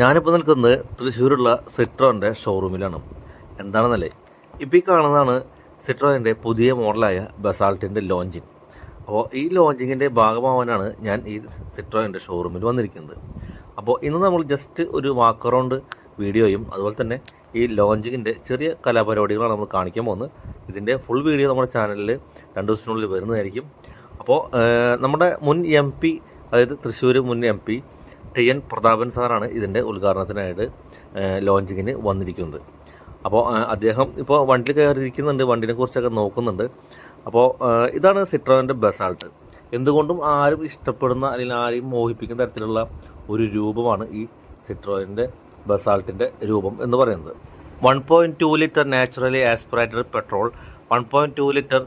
ഞാനിപ്പോൾ നിൽക്കുന്നത് തൃശ്ശൂരുള്ള സിട്രോന്റെ ഷോറൂമിലാണ് എന്താണെന്നല്ലേ? ഇപ്പോൾ ഈ കാണുന്നതാണ് സിട്രോന്റെ പുതിയ മോഡലായ ബസാൾട്ടിന്റെ ലോഞ്ചിങ്. അപ്പോൾ ഈ ലോഞ്ചിങ്ങിന്റെ ഭാഗമാവാനാണ് ഞാൻ ഈ സിട്രോന്റെ ഷോറൂമിൽ വന്നിരിക്കുന്നത്. അപ്പോൾ ഇന്ന് നമ്മൾ ജസ്റ്റ് ഒരു വാക്ക് അറൗണ്ട് വീഡിയോയും അതുപോലെ തന്നെ ഈ ലോഞ്ചിങ്ങിന്റെ ചെറിയ കലാപരിപാടികളാണ് നമ്മൾ കാണിക്കാൻ പോകുന്നത്. ഇതിന്റെ ഫുൾ വീഡിയോ നമ്മുടെ ചാനലിൽ രണ്ട് ദിവസത്തിനുള്ളിൽ വരുന്നതായിരിക്കും. അപ്പോൾ നമ്മുടെ മുൻ എം പി അതായത് തൃശ്ശൂർ മുൻ M P T N Prathapan സാറാണ് ഇതിന്റെ ഉദ്ഘാടനത്തിനായിട്ട് ലോഞ്ചിങ്ങിന് വന്നിരിക്കുന്നത്. അപ്പോൾ അദ്ദേഹം ഇപ്പോൾ വണ്ടിയിൽ കയറിയിരിക്കുന്നുണ്ട് വണ്ടിനെ കുറിച്ചൊക്കെ നോക്കുന്നുണ്ട്. അപ്പോൾ ഇതാണ് സിട്രോന്റെ ബസാൾട്ട്. എന്തുകൊണ്ടും ആരും ഇഷ്ടപ്പെടുന്ന അല്ലെങ്കിൽ ആരെയും മോഹിപ്പിക്കുന്ന തരത്തിലുള്ള ഒരു രൂപമാണ് ഈ സിട്രോയിന്റെ ബസാൾട്ടിന്റെ രൂപം എന്ന് പറയുന്നത്. One point two litre naturally aspirated petrol one point two litre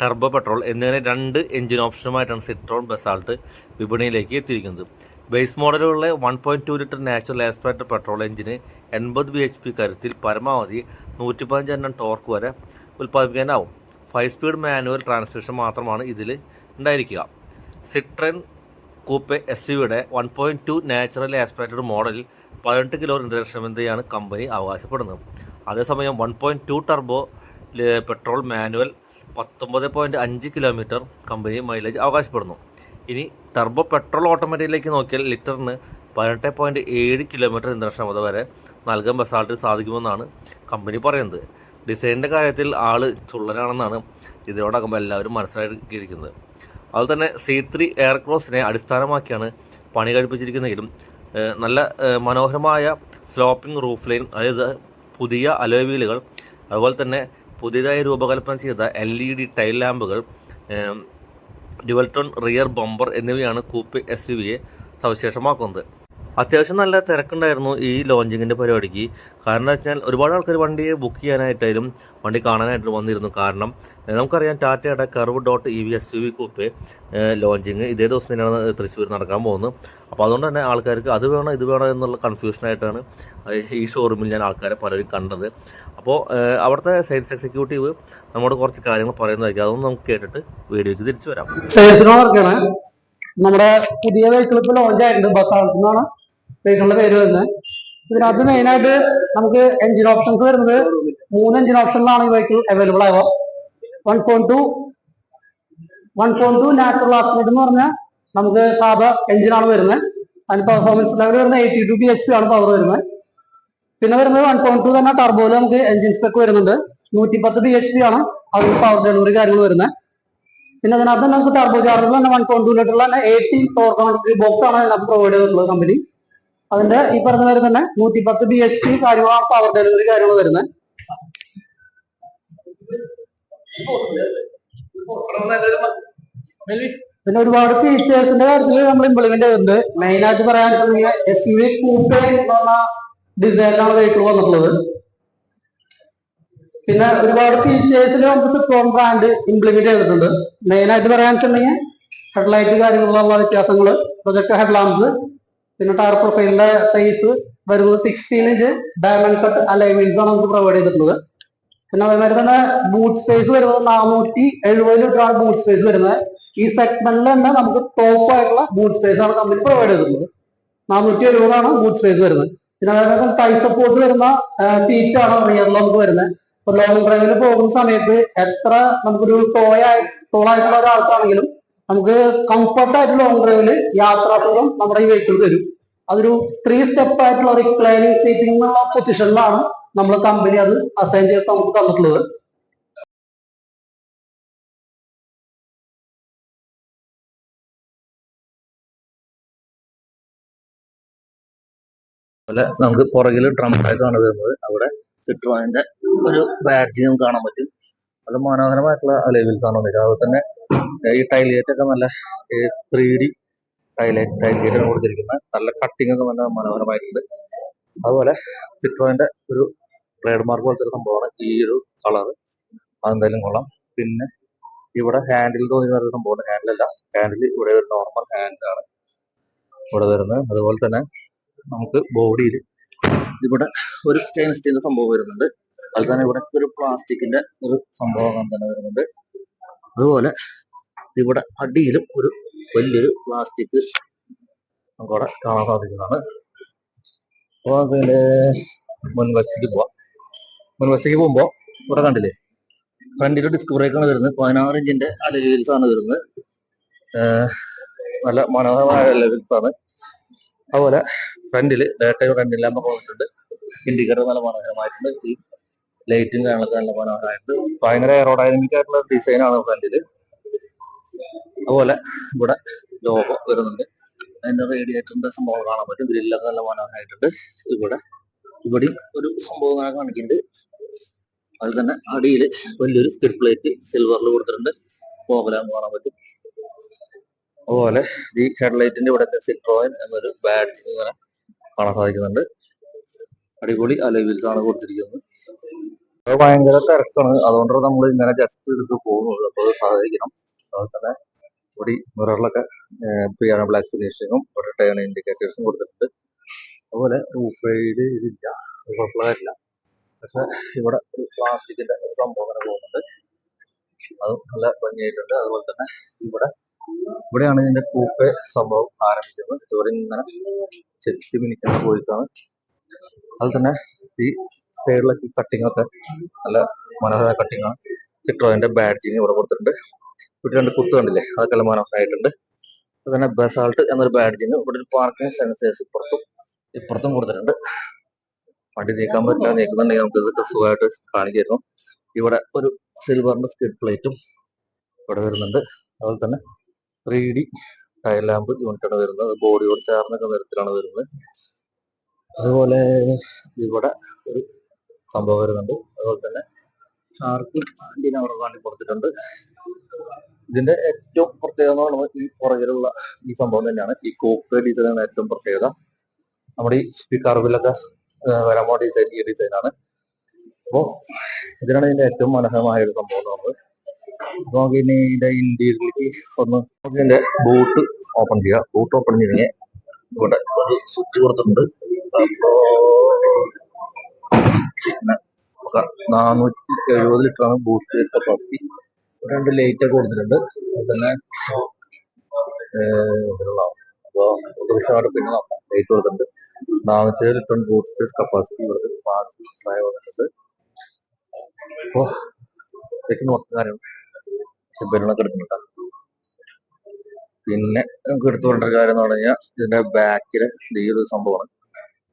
turbo petrol എന്നിങ്ങനെ രണ്ട് എഞ്ചിൻ ഓപ്ഷനുമായിട്ടാണ് സിട്രോൺ ബസാൾട്ട് വിപണിയിലേക്ക് എത്തിയിരിക്കുന്നത്. Base മോഡലുള്ള one point two litre natural aspirator petrol എഞ്ചിന് എൺപത് ബി എച്ച് പി കരുത്തിൽ പരമാവധി നൂറ്റി പതിനഞ്ച് എണ്ണം ടോർക്ക് വരെ ഉൽപ്പാദിപ്പിക്കാനാവും. ഫൈവ് സ്പീഡ് മാനുവൽ ട്രാൻസ്മിഷൻ മാത്രമാണ് ഇതിൽ ഉണ്ടായിരിക്കുക. സിട്രൻ കൂപ്പെ എസ് യുടെ one point two natural aspirated മോഡലിൽ പതിനെട്ട് കിലോ ഇന്ധനക്ഷമതയാണ് കമ്പനി അവകാശപ്പെടുന്നത്. അതേസമയം one point two turbo petrol manual പത്തൊമ്പത് പോയിന്റ് അഞ്ച് കിലോമീറ്റർ കമ്പനി മൈലേജ് അവകാശപ്പെടുന്നു. ഇനി ടർബോ പെട്രോൾ ഓട്ടോമാറ്റിക്കിലേക്ക് നോക്കിയാൽ ലിറ്ററിന് പതിനെട്ട് പോയിന്റ് ഏഴ് കിലോമീറ്റർ ഇന്ധനക്ഷമത വരെ നൽകാൻ ബസാൾട്ടിന് സാധിക്കുമെന്നാണ് കമ്പനി പറയുന്നത്. ഡിസൈനിന്റെ കാര്യത്തിൽ ആൾ ചുള്ളനാണെന്നാണ് ഇതിനോടകം എല്ലാവരും മനസ്സിലാക്കിയിരിക്കുന്നത്. അതുപോലെ തന്നെ സി ത്രീ എയർക്രോസിനെ അടിസ്ഥാനമാക്കിയാണ് പണി കഴിപ്പിച്ചിരിക്കുന്നതെങ്കിലും നല്ല മനോഹരമായ സ്ലോപ്പിംഗ് റൂഫ് ലൈൻ അതായത് പുതിയ അലോയ് വീലുകൾ അതുപോലെ തന്നെ പുതിയതായി രൂപകൽപ്പന ചെയ്ത എൽ ഇ ഡി ടൈൽ ലാമ്പുകൾ ഡ്യുവൽട്ടോൺ റിയർ ബമ്പർ എന്നിവയാണ് കൂപ്പ് എസ് യു വിയെ സവിശേഷമാക്കുന്നത്. അത്യാവശ്യം നല്ല തിരക്കുണ്ടായിരുന്നു ഈ ലോഞ്ചിങ്ങിന്റെ പരിപാടിക്ക്. കാരണം എന്താ വെച്ചാൽ ഒരുപാട് ആൾക്കാർ വണ്ടി ബുക്ക് ചെയ്യാനായിട്ടായാലും വണ്ടി കാണാനായിട്ട് വന്നിരുന്നു. കാരണം നമുക്കറിയാം ടാറ്റയുടെ Curvv dot E V S U V coupe launching ഇതേ ദിവസം തന്നെയാണ് തൃശ്ശൂർ നടക്കാൻ പോകുന്നത്. അപ്പോൾ അതുകൊണ്ട് തന്നെ ആൾക്കാർക്ക് അത് വേണം ഇത് വേണം എന്നുള്ള കൺഫ്യൂഷനായിട്ടാണ് ഈ ഷോറൂമിൽ ഞാൻ ആൾക്കാരെ പലരും കണ്ടത്. അപ്പോൾ അവിടുത്തെ സെയിൽസ് എക്സിക്യൂട്ടീവ് നമ്മോട് കുറച്ച് കാര്യങ്ങൾ പറയുന്നതായിരിക്കും. അതൊന്നും നമുക്ക് കേട്ടിട്ട് വീഡിയോയ്ക്ക് തിരിച്ചു വരാം. സെയിൽസിന് വർക്കാണ് നമ്മുടെ പുതിയ വെഹിക്കിൾ ഇപ്പോൾ ലോഞ്ച് ആയിട്ടുണ്ട്. ബസ് എന്നാണ് വെഹിക്കിളിന്റെ പേര് വരുന്നത്. ഇതിനകത്ത് മെയിനായിട്ട് നമുക്ക് എഞ്ചിൻ ഓപ്ഷൻസ് വരുന്നത് മൂന്ന് എഞ്ചിൻ ഓപ്ഷനിലാണ് ഈ വെഹിക്കിൾ അവൈലബിൾ ആവുക. One point two one point two natural aspirate എന്ന് പറഞ്ഞാൽ നമുക്ക് സാധാ എഞ്ചിനാണ് വരുന്നത്. അതിന് പെർഫോമൻസ് ലെവൽ വരുന്നത് eighty two B H P ആണ് പവർ വരുന്നത്. പിന്നെ വരുന്നത് വൺ പോയിന്റ് ടു തന്നെ ടർബോയിൽ നമുക്ക് എഞ്ചിൻ സ്പെക്ക് വരുന്നുണ്ട്. നൂറ്റി പത്ത് ബി എച്ച് പി ആണ് അതിന് പവർ ഡെലിവറി കാര്യങ്ങൾ വരുന്നത്. പിന്നെ അതിനകത്ത് നമുക്ക് ടർബോ ചാർജർ തന്നെ വൺ പോയിന്റ് ടു ലിറ്ററിൽ തന്നെ എയ്റ്റി ഫോർ കണക്ട് ബോക്സ് ആണ് അതിനകത്ത് പ്രൊവൈഡ് ചെയ്തിട്ടുള്ളത് കമ്പനി അതിന്റെ ഈ പറഞ്ഞ പോലെ തന്നെ നൂറ്റി പത്ത് ബി എച്ച് പി കാര്യമാണ് പവർ ഡെലിവറി കാര്യങ്ങൾ വരുന്നത് പിന്നെ ഒരുപാട് ഫീച്ചേഴ്സിന്റെ കാര്യത്തിൽ നമ്മൾ ഇംപ്ലിമെന്റ് ചെയ്തിട്ടുണ്ട്. മെയിൻ ആയിട്ട് പറയാൻ എസ് യു വി കൂപ്പേ എന്ന് പറഞ്ഞ ഡിസൈനിലാണ് വെഹിക്കിൾ വന്നിട്ടുള്ളത്. പിന്നെ ഒരുപാട് ഫീച്ചേഴ്സിൽ നമുക്ക് സിപ്രോൺ ബ്രാൻഡ് ഇംപ്ലിമെന്റ് ചെയ്തിട്ടുണ്ട്. മെയിൻ ആയിട്ട് പറയാൻ വെച്ചിട്ടുണ്ടെങ്കിൽ ഹെഡ്ലൈറ്റ് കാര്യങ്ങളുള്ള വ്യത്യാസങ്ങൾ പ്രൊജക്ട് ഹെഡ് ലാംപ്സ് പിന്നെ ടയർ പ്രൊഫൈലിന്റെ സൈസ് വരുന്നത് sixteen inch diamond cut alignments ആണ് നമുക്ക് പ്രൊവൈഡ് ചെയ്തിട്ടുള്ളത്. പിന്നെ അതേമാതിരി തന്നെ ബൂട്ട് സ്പേസ് വരുന്നത് നാനൂറ്റി എഴുപത് ലിറ്റർ ആണ് ബൂട്ട് സ്പേസ് വരുന്നത്. ഈ സെഗ്മെന്റിൽ തന്നെ നമുക്ക് ടോപ്പ് ആയിട്ടുള്ള ബൂട്ട് സ്പേസ് ആണ് കമ്പനി പ്രൊവൈഡ് ചെയ്തിട്ടുള്ളത്. നാനൂറ്റി എഴുപതാണ് ബൂട്ട് സ്പേസ് വരുന്നത്. പിന്നെ അതേപോലെ ടൈ സപ്പോർട്ട് വരുന്ന സീറ്റ് ആണ് റിയറിൽ നമുക്ക് വരുന്നത്. ഇപ്പൊ ലോങ് ഡ്രൈവിൽ പോകുന്ന സമയത്ത് എത്ര നമുക്കൊരു ടോയ ടോളായിട്ടുള്ള ഒരാൾക്കാണെങ്കിലും നമുക്ക് കംഫർട്ട് ആയിട്ടുള്ള ലോങ് ഡ്രൈവിൽ യാത്രാസുഖം നമ്മുടെ ഈ വെഹിക്കിൾ തരും. അതൊരു ത്രീ സ്റ്റെപ്പ് ആയിട്ടുള്ള റിക്ലൈനിങ് സീറ്റിംഗ് എന്നുള്ള പൊസിഷനിലാണ് നമ്മൾ കമ്പനി അത് അസൈൻ ചെയ്ത് നമുക്ക് തന്നിട്ടുള്ളത്. അതുപോലെ നമുക്ക് പുറകിൽ ഡ്രം കാണാൻ വരുന്നത് അവിടെ സിട്രോയിന്റെ ഒരു ബാഡ്ജ് നമുക്ക് കാണാൻ പറ്റും. അത് മനോഹരമായിട്ടുള്ള ലെവൽസ് ആണ്. വന്നിരിക്കുന്നത് അതുപോലെ തന്നെ ഈ ടൈലേറ്റ് ഒക്കെ നല്ല ത്രീ ഡി ടൈലേറ്റ് ടൈലേറ്റ് ആണ് കൊടുത്തിരിക്കുന്നത്. നല്ല കട്ടിംഗ് ഒക്കെ നല്ല മനോഹരമായിട്ടുണ്ട്. അതുപോലെ സിട്രോയിന്റെ ഒരു ട്രേഡ് മാർക്ക് പോലത്തെ ഒരു സംഭവമാണ് ഈ ഒരു കളർ അതെന്തായാലും കൊള്ളാം. പിന്നെ ഇവിടെ ഹാൻഡിൽ തോന്നി ഒരു സംഭവമാണ് ഹാൻഡിലല്ല ഹാൻഡിൽ ഇവിടെ ഒരു നോർമൽ ഹാൻഡാണ് ഇവിടെ വരുന്നത്. അതുപോലെ തന്നെ നമുക്ക് ബോഡിയിൽ ഇവിടെ ഒരു സ്റ്റെയിൻ സ്റ്റീലിന്റെ സംഭവം വരുന്നുണ്ട്. അതുപോലെ തന്നെ ഇവിടെ ഒരു പ്ലാസ്റ്റിക്കിന്റെ ഒരു സംഭവം തന്നെ വരുന്നുണ്ട്. അതുപോലെ ഇവിടെ അടിയിലും ഒരു വലിയൊരു പ്ലാസ്റ്റിക് നമുക്കവിടെ കാണാൻ സാധിക്കുന്നതാണ്. അപ്പോൾ അതിന്റെ മുൻവശത്തേക്ക് പോവാം. മുൻവശത്തേക്ക് പോകുമ്പോൾ ഇവിടെ കണ്ടില്ലേ? ഫ്രണ്ടിൽ ഡിസ്ക് ബ്രേക്കാണ് വരുന്നത്. പതിനാറ് ഇഞ്ചിന്റെ അലവീൽസ് ആണ് വരുന്നത്. നല്ല മനോഹരമായ അലവീൽസ് ആണ്. അതുപോലെ ഫ്രണ്ടിൽ ഡേറ്റ ഫ്രണ്ടിൽ നമ്മൾ കൊടുത്തിട്ടുണ്ട് ഇൻഡിക്കേറ്റർ നല്ല മനോഹരമായിട്ടുണ്ട്. ഈ ലൈറ്റും കാണുന്നത് നല്ല മനോഹരമായിട്ടുണ്ട്. ഭയങ്കര എയറോഡൈനമിക് ആയിട്ടുള്ള ഡിസൈൻ ആണ് ഫ്രണ്ടിൽ അതുപോലെ ഇവിടെ ലോഗോ വരുന്നുണ്ട്. അതിന്റെ റേഡിയേറ്ററിന്റെ സംഭവം കാണാൻ പറ്റും. ഗ്രില്ലൊക്കെ നല്ല മനോഹരമായിട്ടുണ്ട്. ഇവിടെ ഇവിടെ ഒരു സംഭവം കാണിക്കുന്നുണ്ട്. അതിൽ തന്നെ അടിയിൽ വലിയൊരു സ്കിഡ് പ്ലേറ്റ് സിൽവറിൽ കൊടുത്തിട്ടുണ്ട്. പോകലാൻ കാണാൻ പറ്റും. അതുപോലെ ഈ ഹെഡ്ലൈറ്റിന്റെ ഇവിടെ സിട്രോയിൻ എന്നൊരു ബാഡ്ജ് ഇങ്ങനെ കാണാൻ സാധിക്കുന്നുണ്ട്. അടിപൊളി അലവീൽസ് ആണ് കൊടുത്തിരിക്കുന്നത്. അത് ഭയങ്കര തിരക്കാണ്. അതുകൊണ്ടാണ് നമ്മൾ ഇങ്ങനെ ജസ്റ്റ് എടുത്ത് പോകുന്നത് അപ്പോൾ അത് സഹകരിക്കണം അതുപോലെ തന്നെ ഒടി മിററിലൊക്കെ പിയാനോ ബ്ലാക്ക് ഫിനിഷിങ്ങും ഒരു ടേൺ ഇൻഡിക്കേറ്റേഴ്സും കൊടുത്തിട്ടുണ്ട്. അതുപോലെ റൂപ്പേയിൽ ഇതില്ല. കുഴപ്പമില്ല പക്ഷെ ഇവിടെ ഒരു പ്ലാസ്റ്റിക്കിന്റെ സംഭവം പോകുന്നുണ്ട്. അത് നല്ല ഭംഗിയായിട്ടുണ്ട്. അതുപോലെ തന്നെ ഇവിടെ ഇവിടെയാണ് ഇതിന്റെ കൂപ്പെ സംഭവം ആരംഭിക്കുന്നത്. ഇവിടെ ഇങ്ങനെ ചെത്തി മിനിക്കുന്ന പോയിട്ടാണ് അതുപോലെ തന്നെ ഈ സൈഡിലൊക്കെ കട്ടിംഗ് ഒക്കെ നല്ല മനോഹരമായ കട്ടിംഗ് ആണ് അതിന്റെ ബാഡ്ജിങ് ഇവിടെ കൊടുത്തിട്ടുണ്ട്. ഇവിടെ രണ്ട് കുത്ത് കണ്ടില്ലേ? അതൊക്കെ നല്ല മനോഹരമായിട്ടുണ്ട്. അത് തന്നെ ബസാൾട്ട് എന്നൊരു ബാഡ്ജിങ് ഇവിടെ ഒരു പാർക്കിംഗ് സെൻസേഴ്സ് ഇപ്പുറത്തും ഇപ്പുറത്തും കൊടുത്തിട്ടുണ്ട്. വണ്ടി നീക്കാൻ പറ്റില്ല നീക്കുന്നുണ്ടെങ്കിൽ നമുക്ക് ഇതൊക്കെ സുഖമായിട്ട് കാണിക്കുന്നു ഇവിടെ ഒരു സിൽവറിന്റെ സ്കിഡ് പ്ലേറ്റും ഇവിടെ വരുന്നുണ്ട്. അതുപോലെ തന്നെ ത്രീ ഡി ടൈൽ ലാമ്പ് യൂണിറ്റാണ് വരുന്നത്. ബോഡിയോട് ചേർന്നൊക്കെ നിരത്തിലാണ് വരുന്നത്. അതുപോലെ ഇവിടെ ഒരു സംഭവം വരുന്നുണ്ട് അതുപോലെ തന്നെ ഷാർക്ക് അവിടെ കാണ്ടി കൊടുത്തിട്ടുണ്ട്. ഇതിന്റെ ഏറ്റവും പ്രത്യേകത എന്ന് പറയുന്നത് ഈ പുറകിലുള്ള ഈ സംഭവം തന്നെയാണ്. ഈ കോപ്പ് ഡിസൈനാണ് ഏറ്റവും പ്രത്യേകത. നമ്മുടെ ഈ കർവിലൊക്കെ വരാമോ ഡിസൈൻ ഈ ഡിസൈനാണ് അപ്പോ ഇതിനാണ് ഇതിന്റെ ഏറ്റവും മനോഹരമായ ഒരു സംഭവം എന്ന് പറയുന്നത്. അപ്പൊ നമുക്ക് ഇനി ഇതിന്റെ ഇന്ത്യയിലേക്ക് ഒന്ന് നമുക്ക് ഇതിന്റെ ബൂട്ട് ഓപ്പൺ ചെയ്യാം. ബൂട്ട് ഓപ്പൺ ചെയ്തെങ്കിൽ ഇവിടെ സ്വിച്ച് കൊടുത്തിട്ടുണ്ട്. അപ്പോ പിന്നെ നാനൂറ്റി എഴുപത് ലിറ്റർ ആണ് ബൂട്ട് കപ്പാസിറ്റി രണ്ട് ലൈറ്റ് ഒക്കെ കൊടുത്തിട്ടുണ്ട്. അതുപോലെ തന്നെ ഏഹ് ഇതിലുള്ള അപ്പോ ദൃശ്യമായിട്ട് പിന്നെ നോക്കാം ലൈറ്റ് കൊടുത്തിട്ടുണ്ട്. നാനൂറ്റി ഏഴ് ലിറ്റർ സ്പേസ് കപ്പാസിറ്റി പ്രായം വന്നിട്ടുണ്ട്. അപ്പോ നോക്കുന്ന കാര്യം ബലൂണൊക്കെ എടുക്കുന്നുണ്ട്. പിന്നെ നമുക്ക് എടുത്തു പറയേണ്ട കാര്യം എന്ന് പറഞ്ഞു കഴിഞ്ഞാൽ ഇതിന്റെ ബാക്കിൽ ഈ ഒരു സംഭവമാണ്.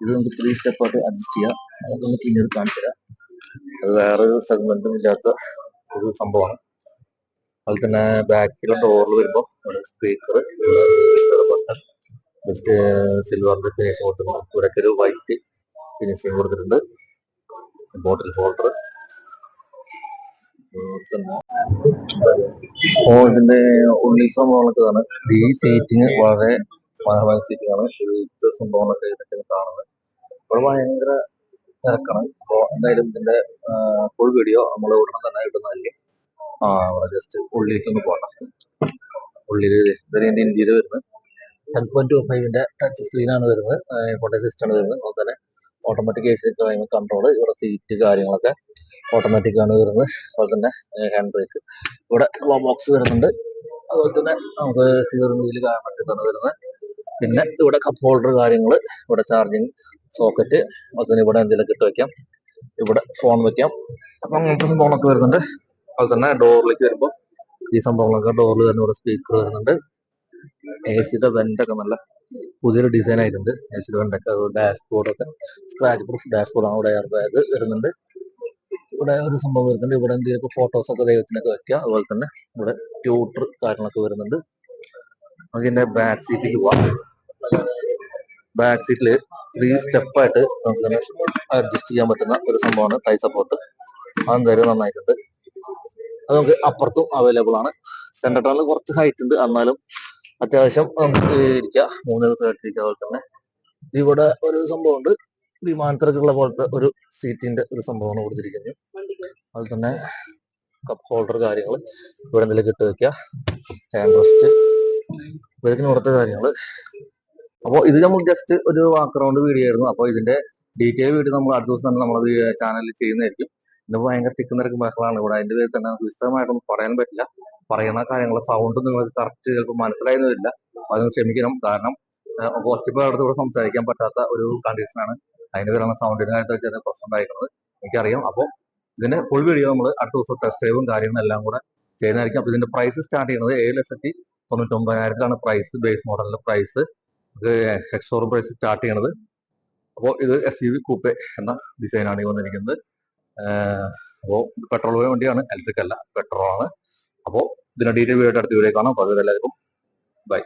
ഇത് നമുക്ക് ത്രീ സ്റ്റെപ്പ് ആയിട്ട് അഡ്ജസ്റ്റ് ചെയ്യാം. അത് നമുക്ക് പിന്നീട് കാണിച്ചു തരാം. അത് വേറൊരു സെഗ്മെന്റും ഇല്ലാത്ത ഒരു സംഭവമാണ്. അതുപോലെ തന്നെ ബാക്കിലെ ഡോറിൽ വരുമ്പോൾ ഒരു സ്പീക്കർ ജസ്റ്റ് സിൽവറിന്റെ ഫിനിഷിംഗ് കൊടുത്തിട്ടുണ്ട് ഇവിടെയൊക്കെ ഒരു വൈറ്റ് ഫിനിഷിംഗ് കൊടുത്തിട്ടുണ്ട്. ബോട്ടിൽ അപ്പോൾ ഇതിന്റെ ഉള്ളിൽ സംഭവങ്ങളൊക്കെ ഈ സീറ്റിങ് വളരെ മനോഹരമായ സീറ്റിംഗ് ആണ് ഇത് സംഭവങ്ങളൊക്കെ ഇതൊക്കെ കാണുന്നത്. അപ്പോൾ ഭയങ്കര തിരക്കാണ്. അപ്പോൾ എന്തായാലും ഇതിന്റെ ഫുൾ വീഡിയോ നമ്മൾ ഉടനെ തന്നെ കിട്ടുന്നതായിരിക്കും ആ അവിടെ ജസ്റ്റ് ഉള്ളിലേക്ക് ഒന്ന് പോകണം. ഉള്ളിൽ ഇതിന്റെ ഇന്ത്യയിൽ വരുന്നത്. ടെൻ പോയിന്റ് ടു ഫൈവിന്റെ ടച്ച് സ്ക്രീനാണ് വരുന്നത്. ഫോട്ടോ സിസ്റ്റം ആണ് വരുന്നത്. അതുപോലെ തന്നെ ഓട്ടോമാറ്റിക് എ സി കൺട്രോൾ ഇവിടെ സീറ്റ് കാര്യങ്ങളൊക്കെ ഓട്ടോമാറ്റിക് ആണ് വരുന്നത്. അതുപോലെ തന്നെ ഹാൻഡ് ബ്രേക്ക് ഇവിടെ ബോക്സ് വരുന്നുണ്ട്. അതുപോലെ തന്നെ നമുക്ക് സ്റ്റിയറിംഗ് വീൽ കാണാൻ വരുന്നത്. പിന്നെ ഇവിടെ കപ്പ് ഹോൾഡർ കാര്യങ്ങൾ ഇവിടെ ചാർജിങ് സോക്കറ്റ് അതുപോലെ ഇവിടെ എന്തെങ്കിലും ഇട്ട് വെക്കാം. ഇവിടെ ഫോൺ വെക്കാം. അപ്പം അങ്ങനത്തെ സംഭവങ്ങളൊക്കെ വരുന്നുണ്ട്. അതുപോലെ തന്നെ ഡോറിലേക്ക് വരുമ്പോൾ ഈ സംഭവങ്ങളൊക്കെ ഡോറിൽ വരുന്ന ഇവിടെ സ്പീക്കർ വരുന്നുണ്ട് എ സിയുടെ വെന്റൊക്കെ നല്ല പുതിയൊരു ഡിസൈൻ ആയിട്ടുണ്ട്. എ സിയുടെ വെന്റൊക്കെ ഡാഷ്ബോർഡ് ഒക്കെ സ്ക്രാച്ച് പ്രൂഫ് ഡാഷ്ബോർഡ് ആണ്. ഇവിടെ എയർ ബാഗ് വരുന്നുണ്ട്. ഇവിടെ ഒരു സംഭവം വരുന്നുണ്ട്. ഇവിടെ എന്തെങ്കിലും ഫോട്ടോസ് ഒക്കെ ദൈവത്തിനൊക്കെ വെക്കുക. അതുപോലെ തന്നെ ഇവിടെ ട്യൂട്ടർ കാര്യങ്ങളൊക്കെ വരുന്നുണ്ട്. നമുക്ക് ഇതിന്റെ ബാക്ക് സീറ്റിൽ പോവാം. ബാക്ക് സീറ്റിൽ ത്രീ സ്റ്റെപ്പായിട്ട് നമുക്ക് അഡ്ജസ്റ്റ് ചെയ്യാൻ പറ്റുന്ന ഒരു സംഭവമാണ് തൈ സപ്പോർട്ട് അതെന്തായാലും നന്നായിട്ടുണ്ട്. അത് നമുക്ക് അപ്പുറത്തും അവൈലബിൾ ആണ്. സെന്റർ ടൗണിൽ കുറച്ച് ഹൈറ്റ് ഉണ്ട്. എന്നാലും അത്യാവശ്യം നമുക്ക് ഇരിക്കാം. മൂന്ന് ദിവസമായിട്ട് ഇരിക്കുക അതുപോലെ തന്നെ ഇവിടെ ഒരു സംഭവമുണ്ട് വിമാനത്തിലേക്കുള്ള പോലത്തെ ഒരു സീറ്റിന്റെ ഒരു സംഭവമാണ് കൊടുത്തിരിക്കുന്നത്. അതുപോലെ തന്നെ കപ്പ് ഹോൾഡർ കാര്യങ്ങൾ ഇവിടെ എന്തെങ്കിലും ഇട്ട് വെക്കുക. ഹാൻഡ് റെസ്റ്റ് ഇവർക്ക് ഇവിടുത്തെ കാര്യങ്ങൾ അപ്പോൾ ഇത് നമ്മൾ ജസ്റ്റ് ഒരു വാക്ക് റൗണ്ട് വീഡിയോ ആയിരുന്നു. അപ്പോൾ ഇതിന്റെ ഡീറ്റെയിൽ വീഡിയോ നമ്മൾ അടുത്ത ദിവസം തന്നെ നമ്മുടെ ചാനലിൽ ചെയ്യുന്നതായിരിക്കും. ഇന്ന് ഭയങ്കര തിക്ക് നിരക്ക് ബഹളമാണ് ഇവിടെ അതിന്റെ പേരിൽ തന്നെ വിശദമായിട്ടൊന്നും പറയാൻ പറ്റില്ല. പറയുന്ന കാര്യങ്ങൾ സൗണ്ട് നിങ്ങൾക്ക് കറക്റ്റ് ചിലപ്പോൾ മനസ്സിലായെന്ന് വരില്ല. അതൊന്ന് ക്ഷമിക്കണം. കാരണം ഒച്ചപ്പോൾ അടുത്ത് ഇവിടെ സംസാരിക്കാൻ പറ്റാത്ത ഒരു കണ്ടീഷനാണ് അതിന്റെ പേരാണ് സൗണ്ടിനായിട്ട് ചെറിയ പ്രശ്നം ഉണ്ടായിരിക്കുന്നത് എനിക്കറിയാം. അപ്പോൾ ഇതിന്റെ ഫുൾ വീഡിയോ നമ്മൾ അടുത്ത ദിവസം ടെസ്റ്റ് ഡ്രൈവും കാര്യങ്ങളും എല്ലാം കൂടെ ചെയ്യുന്നതായിരിക്കും. അപ്പോൾ ഇതിന്റെ പ്രൈസ് സ്റ്റാർട്ട് ചെയ്യുന്നത് ഏഴ് ലക്ഷത്തി തൊണ്ണൂറ്റൊമ്പതിനായിരത്തിലാണ് പ്രൈസ് ബേസ് മോഡലിന്റെ പ്രൈസ് ഇത് എക്സോറും പ്രൈസ് സ്റ്റാർട്ട് ചെയ്യണത്. അപ്പോൾ ഇത് എസ് യു വി കൂപ്പെ എന്ന ഡിസൈനാണ് ഈ വന്നിരിക്കുന്നത്. അപ്പോൾ പെട്രോൾ വണ്ടിയാണ്. ഇലക്ട്രിക് അല്ല പെട്രോൾ ആണ്. അപ്പോൾ ഇതിന്റെ ഡീറ്റെയിൽ വീഡിയോ അടുത്ത വീഡിയോ കാണാം. അപ്പോൾ അതുവരെ എല്ലാവർക്കും ബൈ